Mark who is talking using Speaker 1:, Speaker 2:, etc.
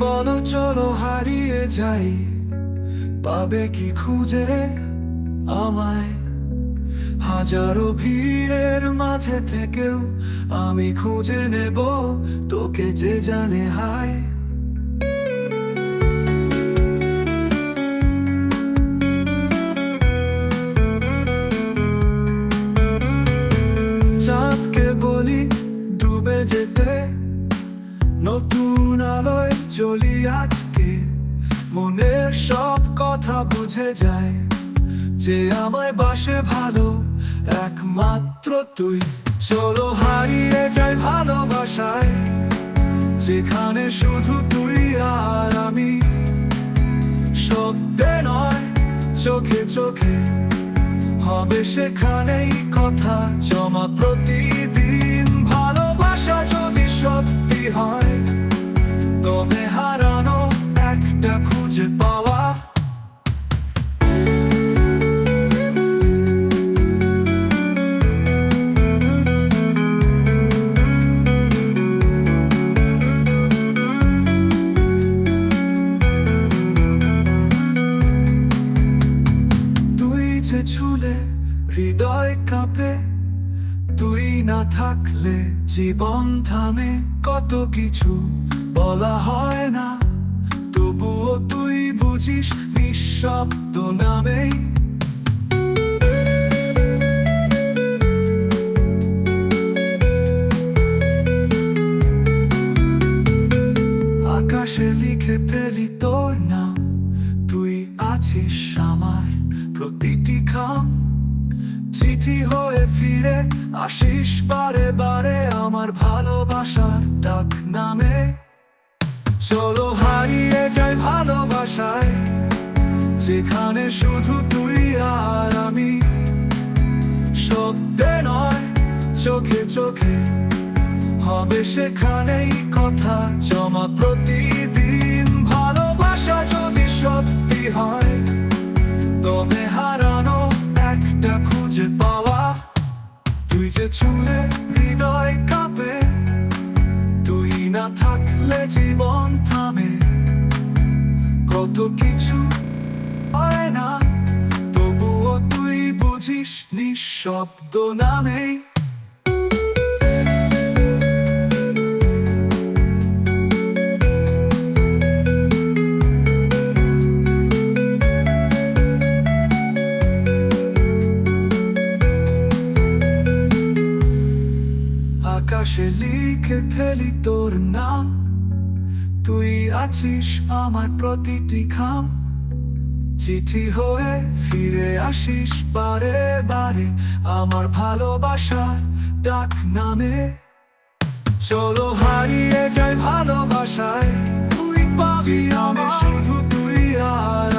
Speaker 1: বলো চলো হারিয়ে যাই, পাবে কি খুঁজে আমায়? হাজারো ভিড়ের মাঝে থেকেও আমি খুঁজে নেব, তোকে যে জানে, হায়। চাঁদকে বলি ডুবে যেতে নতুন আলোয় চলি আজকে। মনের সব কথা বুঝে যায়। যে আমায় বাসে ভালো, একমাত্র তুই। চলো হারিয়ে যাই ভালোবাসায়। যেখানে শুধু তুই আর আমি। শব্দে নয়, চোখে চোখে। হবে সেখানেই কথা। জমা প্রতিদিন ভালোবাসা যদি সত্যি হয় যে ছুলে, হৃদয় কাঁপে। তুই না থাকলে জীবন থামে, কত কিছু বলা হয় না। তবুও তুই বুঝিস নিঃশব্দ নামেই। আকাশে লিখে খাম চিঠি হয়ে ফিরে আসিস বারে বারে আমার ভালোবাসার ডাক নামে। চলো হারিয়ে যাই ভালোবাসায়, যেখানে শুধু তুই আর আমি। শব্দে নয়, চোখে চোখে হবে সেখানেই কথা জমা প্রতিদিন। ভালোবাসা যদি সত্যি হয় থাকলে জীবন থামে। কত কিছু হয় না, তবুও তুই বুঝিস নিঃশব্দ নামেই। আকাশে লিখে ফেলি তোর নাম। তুই আছিস আমার প্রতিটি খাম। চিঠি হয়ে ফিরে আসিস বারে বারে আমার ভালোবাসার ডাক নামে। চলো হারিয়ে যাই ভালোবাসায়, তুই পাবি আমি শুধু তুই আর